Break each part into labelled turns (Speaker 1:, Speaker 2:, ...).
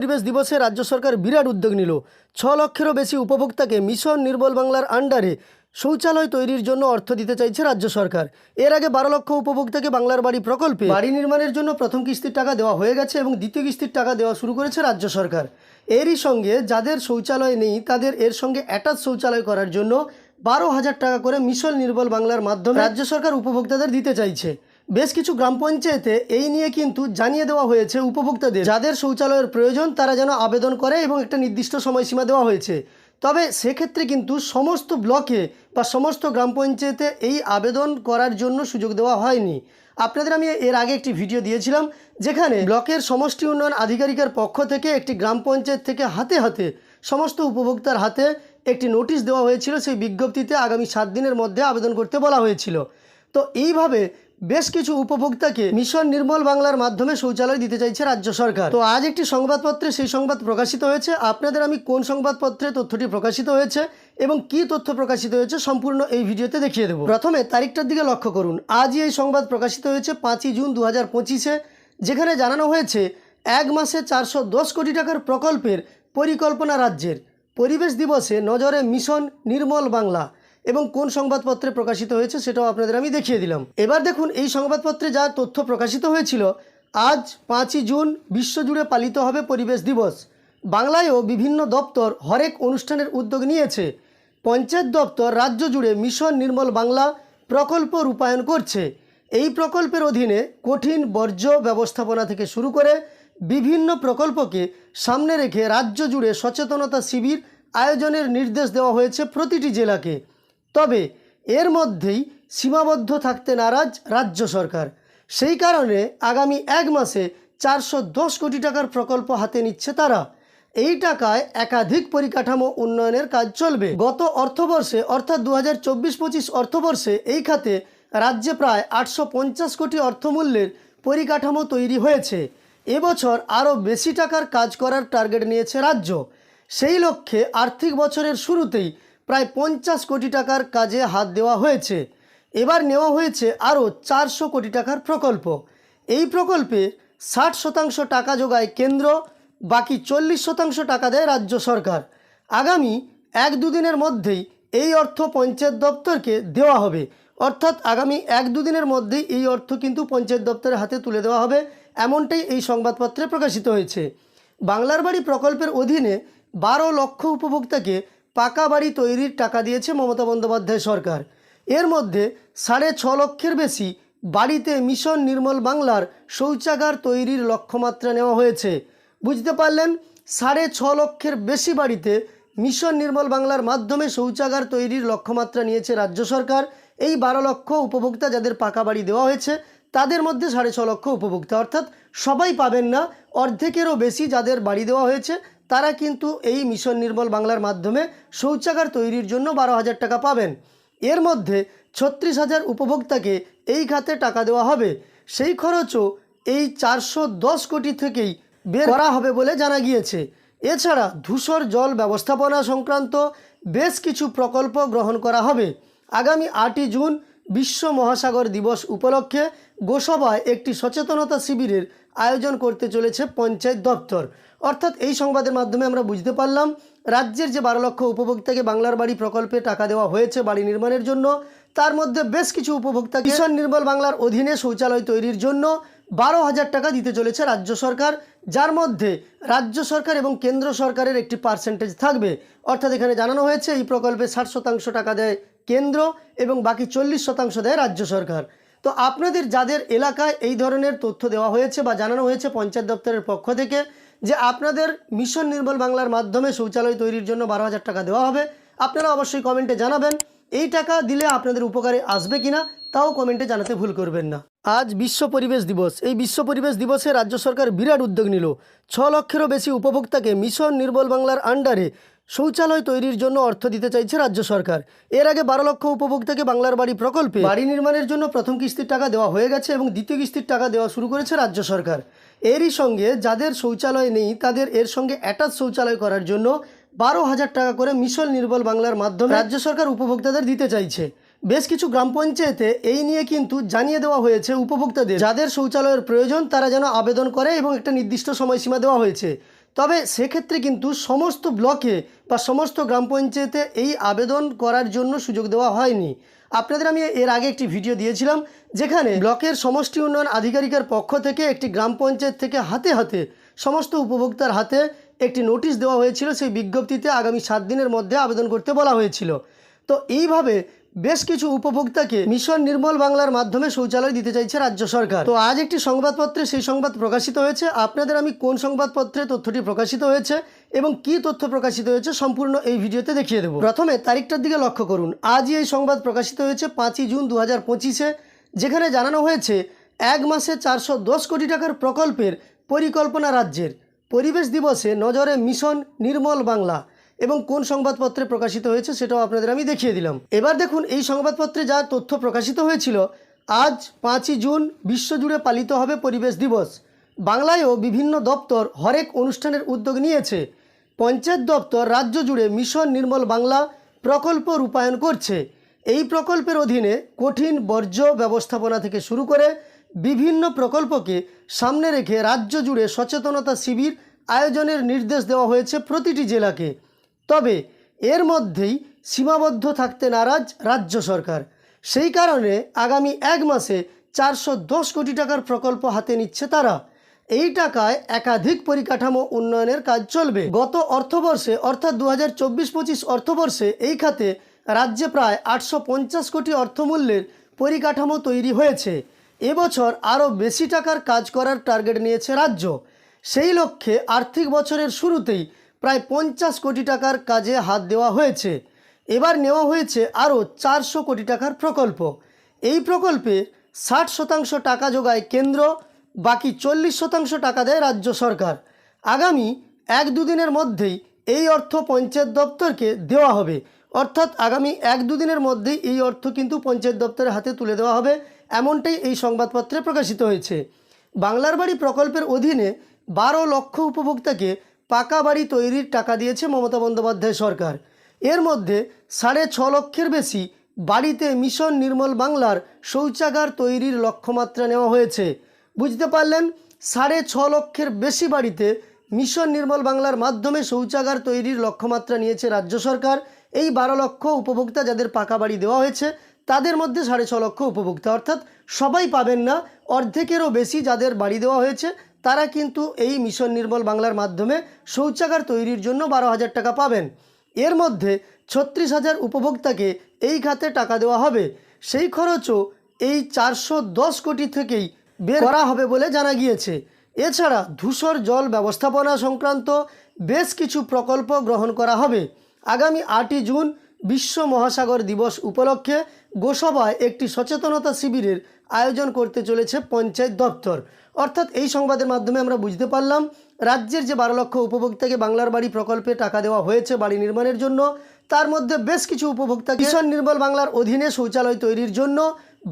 Speaker 1: পরিবেশ দিবসে রাজ্য সরকার বিরাট উদ্যোগ নিল। ছ লক্ষেরও বেশি উপভোক্তাকে মিশন নির্মল বাংলার আন্ডারে শৌচালয় তৈরির জন্য অর্থ দিতে চাইছে রাজ্য সরকার। এর আগে বারো লক্ষ উপভোক্তাকে বাংলার বাড়ি প্রকল্পে বাড়ি নির্মাণের জন্য প্রথম কিস্তির টাকা দেওয়া হয়ে গেছে এবং দ্বিতীয় কিস্তির টাকা দেওয়া শুরু করেছে রাজ্য সরকার। এরই সঙ্গে যাদের শৌচালয় নেই, তাদের এর সঙ্গে অ্যাটাচ শৌচালয় করার জন্য বারো হাজার টাকা করে মিশন নির্মল বাংলার মাধ্যমে রাজ্য সরকার উপভোক্তাদের দিতে চাইছে। বেশ কিছু গ্রাম পঞ্চায়েতে এই নিয়ে কিন্তু জানিয়ে দেওয়া হয়েছে উপভোক্তাদের। যাদের শৌচালয়ের প্রয়োজন, তারা যেন আবেদন করে এবং একটা নির্দিষ্ট সময়সীমা দেওয়া হয়েছে। তবে সেক্ষেত্রে কিন্তু সমস্ত ব্লকে বা সমস্ত গ্রাম পঞ্চায়েতে এই আবেদন করার জন্য সুযোগ দেওয়া হয়নি। আপনাদের আমি এর আগে একটি ভিডিও দিয়েছিলাম, যেখানে ব্লকের সমষ্টি উন্নয়ন আধিকারিকের পক্ষ থেকে একটি গ্রাম পঞ্চায়েত থেকে হাতে হাতে সমস্ত উপভোক্তার হাতে একটি নোটিশ দেওয়া হয়েছিল। সেই বিজ্ঞপ্তিতে আগামী সাত দিনের মধ্যে আবেদন করতে বলা হয়েছিল। তো এইভাবে বেশ কিছু উপভোক্তাকে মিশন নির্মল বাংলার মাধ্যমে শৌচালয় দিতে চাইছে রাজ্য সরকার। তো আজ একটি সংবাদপত্রে সেই সংবাদ প্রকাশিত হয়েছে। আপনাদের আমি কোন সংবাদপত্রে তথ্যটি প্রকাশিত হয়েছে এবং কি তথ্য প্রকাশিত হয়েছে সম্পূর্ণ এই ভিডিওতে দেখিয়ে দেবো। প্রথমে তারিখটার দিকে লক্ষ্য করুন। আজই এই সংবাদ প্রকাশিত হয়েছে পাঁচই জুন দু হাজার পঁচিশে, যেখানে জানানো হয়েছে, এক মাসে চারশো দশ কোটি টাকার প্রকল্পের পরিকল্পনা রাজ্যের। পরিবেশ দিবসে নজরে মিশন নির্মল বাংলা। এবং কোন সংবাদপত্রে প্রকাশিত হয়েছে সেটাও আপনাদের আমি দেখিয়ে দিলাম। এবার দেখুন, এই সংবাদপত্রে যা তথ্য প্রকাশিত হয়েছিল, আজ পাঁচই জুন বিশ্বজুড়ে পালিত হবে পরিবেশ দিবস। বাংলায়ও বিভিন্ন দপ্তর হরেক অনুষ্ঠানের উদ্যোগ নিয়েছে। পঞ্চায়েত দপ্তর রাজ্য জুড়ে মিশন নির্মল বাংলা প্রকল্প রূপায়ণ করছে। এই প্রকল্পের অধীনে কঠিন বর্জ্য ব্যবস্থাপনা থেকে শুরু করে বিভিন্ন প্রকল্পকে সামনে রেখে রাজ্য জুড়ে সচেতনতা শিবির আয়োজনের নির্দেশ দেওয়া হয়েছে প্রতিটি জেলাকে। তবে এর মধ্যেই সীমাবদ্ধ থাকতে নারাজ রাজ্য সরকার। সেই কারণে আগামী এক মাসে চারশো দশ কোটি টাকার প্রকল্প হাতে নিচ্ছে তারা। এই টাকায় একাধিক পরিকাঠামো উন্নয়নের কাজ চলবে। গত অর্থবর্ষে, অর্থাৎ দু হাজার চব্বিশ পঁচিশ অর্থবর্ষে, এই খাতে রাজ্যে প্রায় আটশো পঞ্চাশ কোটি অর্থমূল্যের পরিকাঠামো তৈরি হয়েছে। এবছর আরও বেশি টাকার কাজ করার টার্গেট নিয়েছে রাজ্য। সেই লক্ষ্যে আর্থিক বছরের শুরুতেই প্রায় পঞ্চাশ কোটি টাকার কাজে হাত দেওয়া হয়েছে। এবার নেওয়া হয়েছে আরও চারশো কোটি টাকার প্রকল্প। এই প্রকল্পে ষাট শতাংশ টাকা যোগায় কেন্দ্র, বাকি চল্লিশ শতাংশ টাকা দেয় রাজ্য সরকার। আগামী এক দুদিনের মধ্যেই এই অর্থ পঞ্চায়েত দপ্তরকে দেওয়া হবে। অর্থাৎ আগামী এক দুদিনের মধ্যেই এই অর্থ কিন্তু পঞ্চায়েত দপ্তরের হাতে তুলে দেওয়া হবে, এমনটাই এই সংবাদপত্রে প্রকাশিত হয়েছে। বাংলার বাড়ি প্রকল্পের অধীনে বারো লক্ষ উপভোক্তাকে পাকা বাড়ি তৈরির টাকা দিয়েছে মমতা বন্দ্যোপাধ্যায় সরকার। এর মধ্যে সাড়ে ছ লক্ষের বেশি বাড়িতে মিশন নির্মল বাংলার শৌচাগার তৈরির লক্ষ্যমাত্রা নেওয়া হয়েছে। বুঝতে পারলেন, সাড়ে ছ লক্ষের বেশি বাড়িতে মিশন নির্মল বাংলার মাধ্যমে শৌচাগার তৈরির লক্ষ্যমাত্রা নিয়েছে রাজ্য সরকার। এই বারো লক্ষ উপভোক্তা যাদের পাকা বাড়ি দেওয়া হয়েছে, তাদের মধ্যে সাড়ে ছ লক্ষ উপভোক্তা। অর্থাৎ সবাই পাবেন না, অর্ধেকেরও বেশি যাদের বাড়ি দেওয়া হয়েছে তারা কিন্তু এই মিশন নির্মল বাংলার মাধ্যমে শৌচাগার তৈরির জন্য বারো হাজার টাকা পাবেন। এর মধ্যে ছত্রিশ হাজার উপভোক্তাকে এই খাতে টাকা দেওয়া হবে। সেই খরচও এই চারশো দশ কোটি থেকেই বের করা হবে বলে জানা গিয়েছে। এছাড়া ধূসর জল ব্যবস্থাপনা সংক্রান্ত বেশ কিছু প্রকল্প গ্রহণ করা হবে। আগামী আটই জুন বিশ্ব মহাসাগর দিবস উপলক্ষে গোসভায় একটি সচেতনতা শিবিরের আয়োজন করতে চলেছে পঞ্চায়েত দপ্তর। অর্থাৎ এই সংবাদের মাধ্যমে আমরা বুঝতে পারলাম, রাজ্যের যে বারো লক্ষ উপভোক্তাকে বাংলার বাড়ি প্রকল্পে টাকা দেওয়া হয়েছে বাড়ি নির্মাণের জন্য, তার মধ্যে বেশ কিছু উপভোক্তা কিষাণ নির্মল বাংলার অধীনে শৌচালয় তৈরির জন্য বারো হাজার টাকা দিতে চলেছে রাজ্য সরকার, যার মধ্যে রাজ্য সরকার এবং কেন্দ্র সরকারের একটি পার্সেন্টেজ থাকবে। অর্থাৎ এখানে জানানো হয়েছে, এই প্রকল্পে ষাট শতাংশ টাকা দেয় কেন্দ্র এবং বাকি চল্লিশ শতাংশ দেয় রাজ্য সরকার। তো আপনাদের যাদের এলাকায় এই ধরনের তথ্য দেওয়া হয়েছে বা জানানো হয়েছে পঞ্চায়েত দপ্তরের পক্ষ থেকে যে আপনাদের মিশন নির্মল বাংলার মাধ্যমে শৌচালয় তৈরির জন্য বারো হাজার টাকা দেওয়া হবে। আপনারা অবশ্যই কমেন্টে জানাবেন, এই টাকা দিলে আপনাদের উপকারে আসবে কিনা, তাও কমেন্টে জানাতে ভুল করবেন না। আজ বিশ্ব পরিবেশ দিবস। এই বিশ্ব পরিবেশ দিবসে রাজ্য সরকার বিরাট উদ্যোগ নিল। ছ লক্ষেরও বেশি উপভোক্তাকে মিশন নির্মল বাংলার আন্ডারে শৌচালয় তৈরির জন্য অর্থ দিতে চাইছে রাজ্য সরকার। এর আগে বারো লক্ষ উপভোক্তাকে বাংলার বাড়ি প্রকল্পে বাড়ি নির্মাণের জন্য প্রথম কিস্তির টাকা দেওয়া হয়ে গেছে এবং দ্বিতীয় কিস্তির টাকা দেওয়া শুরু করেছে রাজ্য সরকার। এরই সঙ্গে যাদের শৌচালয় নেই, তাদের এর সঙ্গে অ্যাটাচ শৌচালয় করার জন্য বারো হাজার টাকা করে মিশন নির্মল বাংলার মাধ্যমে রাজ্য সরকার উপভোক্তাদের দিতে চাইছে। বেশ কিছু গ্রাম পঞ্চায়েতে এই নিয়ে কিন্তু জানিয়ে দেওয়া হয়েছে উপভোক্তাদের। যাদের শৌচালয়ের প্রয়োজন, তারা যেন আবেদন করে এবং একটা নির্দিষ্ট সময়সীমা দেওয়া হয়েছে। তবে সেক্ষেত্রে কিন্তু সমস্ত ব্লকে বা সমস্ত গ্রাম পঞ্চায়েতে এই আবেদন করার জন্য সুযোগ দেওয়া হয়নি। আপনাদের আমি এর আগে একটি ভিডিও দিয়েছিলাম, যেখানে ব্লকের সমষ্টি উন্নয়ন আধিকারিকের পক্ষ থেকে একটি গ্রাম পঞ্চায়েত থেকে হাতে হাতে সমস্ত উপভোক্তার হাতে একটি নোটিশ দেওয়া হয়েছিল। সেই বিজ্ঞপ্তিতে আগামী সাত দিনের মধ্যে আবেদন করতে বলা হয়েছিল। তো এইভাবে বেশ কিছু উপভোক্তাকে মিশন নির্মল বাংলার মাধ্যমে শৌচালয় দিতে চাইছে রাজ্য সরকার। তো আজ একটি সংবাদপত্রে সেই সংবাদ প্রকাশিত হয়েছে। আপনাদের আমি কোন সংবাদপত্রে তথ্যটি প্রকাশিত হয়েছে এবং কি তথ্য প্রকাশিত হয়েছে সম্পূর্ণ এই ভিডিওতে দেখিয়ে দেবো। প্রথমে তারিখটার দিকে লক্ষ্য করুন। আজই এই সংবাদ প্রকাশিত হয়েছে পাঁচই জুন দু হাজার পঁচিশে, যেখানে জানানো হয়েছে, এক মাসে চারশো দশ কোটি টাকার প্রকল্পের পরিকল্পনা রাজ্যের। পরিবেশ দিবসে নজরে মিশন নির্মল বাংলা। এবং কোন সংবাদপত্রে প্রকাশিত হয়েছে সেটাও আপনাদের আমি দেখিয়ে দিলাম। এবার দেখুন, এই সংবাদপত্রে যা তথ্য প্রকাশিত হয়েছিল, আজ পাঁচই জুন বিশ্বজুড়ে পালিত হবে পরিবেশ দিবস। বাংলায়ও বিভিন্ন দপ্তর হরেক অনুষ্ঠানের উদ্যোগ নিয়েছে। পঞ্চায়েত দপ্তর রাজ্য জুড়ে মিশন নির্মল বাংলা প্রকল্প রূপায়ণ করছে। এই প্রকল্পের অধীনে কঠিন বর্জ্য ব্যবস্থাপনা থেকে শুরু করে বিভিন্ন প্রকল্পকে সামনে রেখে রাজ্য জুড়ে সচেতনতা শিবির আয়োজনের নির্দেশ দেওয়া হয়েছে প্রতিটি জেলাকে। তবে এর মধ্যেই সীমাবদ্ধ থাকতে নারাজ রাজ্য সরকার। সেই কারণে আগামী এক মাসে চারশো দশ কোটি টাকার প্রকল্প হাতে নিচ্ছে তারা। এই টাকায় একাধিক পরিকাঠামো উন্নয়নের কাজ চলবে। গত অর্থবর্ষে, অর্থাৎ দু হাজার চব্বিশ পঁচিশ অর্থবর্ষে, এই খাতে রাজ্যে প্রায় আটশো পঞ্চাশ কোটি অর্থমূল্যের পরিকাঠামো তৈরি হয়েছে। এবছর আরও বেশি টাকার কাজ করার টার্গেট নিয়েছে রাজ্য। সেই লক্ষ্যে আর্থিক বছরের শুরুতেই প্রায় পঞ্চাশ কোটি টাকার কাজে হাত দেওয়া হয়েছে। এবার নেওয়া হয়েছে আরও চারশো কোটি টাকার প্রকল্প। এই প্রকল্পে ষাট শতাংশ টাকা যোগায় কেন্দ্র, বাকি চল্লিশ শতাংশ টাকা দেয় রাজ্য সরকার। আগামী এক দুদিনের মধ্যেই এই অর্থ পঞ্চায়েত দপ্তরকে দেওয়া হবে। অর্থাৎ আগামী এক দুদিনের মধ্যেই এই অর্থ কিন্তু পঞ্চায়েত দপ্তরের হাতে তুলে দেওয়া হবে, এমনটাই এই সংবাদপত্রে প্রকাশিত হয়েছে। বাংলার বাড়ি প্রকল্পের অধীনে বারো লক্ষ উপভোক্তাকে পাকা বাড়ি তৈরির টাকা দিয়েছে মমতা বন্দ্যোপাধ্যায় সরকার। এর মধ্যে সাড়ে ছ লক্ষের বেশি বাড়িতে মিশন নির্মল বাংলার শৌচাগার তৈরির লক্ষ্যমাত্রা নেওয়া হয়েছে। বুঝতে পারলেন, সাড়ে ছ লক্ষের বেশি বাড়িতে মিশন নির্মল বাংলার মাধ্যমে শৌচাগার তৈরির লক্ষ্যমাত্রা নিয়েছে রাজ্য সরকার। এই বারো লক্ষ উপভোক্তা যাদের পাকা বাড়ি দেওয়া হয়েছে, তাদের মধ্যে সাড়ে ছ লক্ষ উপভোক্তা। অর্থাৎ সবাই পাবেন না, অর্ধেকেরও বেশি যাদের বাড়ি দেওয়া হয়েছে তারা কিন্তু এই মিশন নির্মল বাংলার মাধ্যমে শৌচাগার তৈরির জন্য বারো হাজার টাকা পাবেন। এর মধ্যে ছত্রিশ হাজার উপভোক্তাকে এই খাতে টাকা দেওয়া হবে। সেই খরচও এই চারশো দশ কোটি থেকেই বের করা হবে বলে জানা গিয়েছে। এছাড়া ধূসর জল ব্যবস্থাপনা সংক্রান্ত বেশ কিছু প্রকল্প গ্রহণ করা হবে। আগামী আটই জুন বিশ্ব মহাসাগর দিবস উপলক্ষে গোসভায় একটি সচেতনতা শিবিরের আয়োজন করতে চলেছে পঞ্চায়েত দপ্তর। অর্থাৎ এই সংবাদের মাধ্যমে আমরা বুঝতে পারলাম, রাজ্যের যে বারো লক্ষ উপভোক্তাকে বাংলার বাড়ি প্রকল্পে টাকা দেওয়া হয়েছে বাড়ি নির্মাণের জন্য, তার মধ্যে বেশ কিছু উপভোক্তা কিষাণ নির্মল বাংলার অধীনে শৌচালয় তৈরির জন্য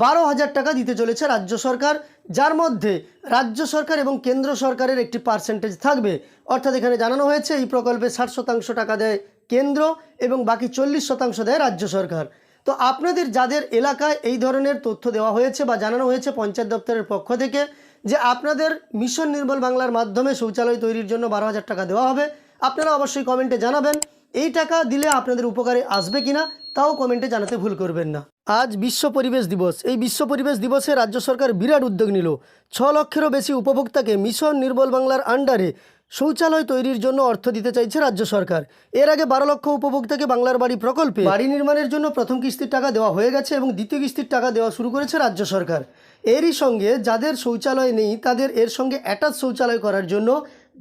Speaker 1: বারো হাজার টাকা দিতে চলেছে রাজ্য সরকার, যার মধ্যে রাজ্য সরকার এবং কেন্দ্র সরকারের একটি পার্সেন্টেজ থাকবে। অর্থাৎ এখানে জানানো হয়েছে, এই প্রকল্পে ষাট শতাংশ টাকা দেয় কেন্দ্র এবং বাকি চল্লিশ শতাংশ দেয় রাজ্য সরকার। তো আপনাদের যাদের এলাকায় এই ধরনের তথ্য দেওয়া হয়েছে বা জানানো হয়েছে পঞ্চায়েত দপ্তরের পক্ষ থেকে, যে আপনাদের মিশন নির্মল বাংলার মাধ্যমে শৌচালয় তৈরির জন্য বারো হাজার টাকা দেওয়া হবে, আপনারা অবশ্যই কমেন্টে জানাবেন, এই টাকা দিলে আপনাদের উপকারে আসবে কিনা, তাও কমেন্টে জানাতে ভুল করবেন না। আজ বিশ্ব পরিবেশ দিবস। এই বিশ্ব পরিবেশ দিবসে রাজ্য সরকার বিরাট উদ্যোগ নিল। ছ লক্ষেরও বেশি উপভোক্তাকে মিশন নির্মল বাংলার আন্ডারে শৌচালয় তৈরির জন্য অর্থ দিতে চাইছে রাজ্য সরকার। এর আগে বারো লক্ষ উপভোক্তাকে বাংলার বাড়ি প্রকল্পে বাড়ি নির্মাণের জন্য প্রথম কিস্তির টাকা দেওয়া হয়ে গেছে এবং দ্বিতীয় কিস্তির টাকা দেওয়া শুরু করেছে রাজ্য সরকার। এরই সঙ্গে যাদের শৌচালয় নেই, তাদের এর সঙ্গে অ্যাটাচ শৌচালয় করার জন্য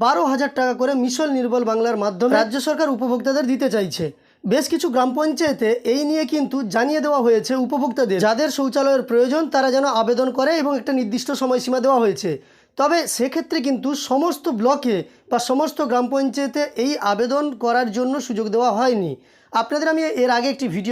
Speaker 1: বারো হাজার টাকা করে মিশন নির্মল বাংলার মাধ্যমে রাজ্য সরকার উপভোক্তাদের দিতে চাইছে। বেশ কিছু গ্রাম পঞ্চায়েতে এই নিয়ে কিন্তু জানিয়ে দেওয়া হয়েছে উপভোক্তাদের। যাদের শৌচালয়ের প্রয়োজন, তারা যেন আবেদন করে এবং একটা নির্দিষ্ট সময়সীমা দেওয়া হয়েছে। তবে সেক্ষেত্রে কিন্তু সমস্ত ব্লকে বা সমস্ত গ্রাম পঞ্চায়েতে এই আবেদন করার জন্য সুযোগ দেওয়া হয়নি। আপনাদের আমি এর আগে একটি ভিডিও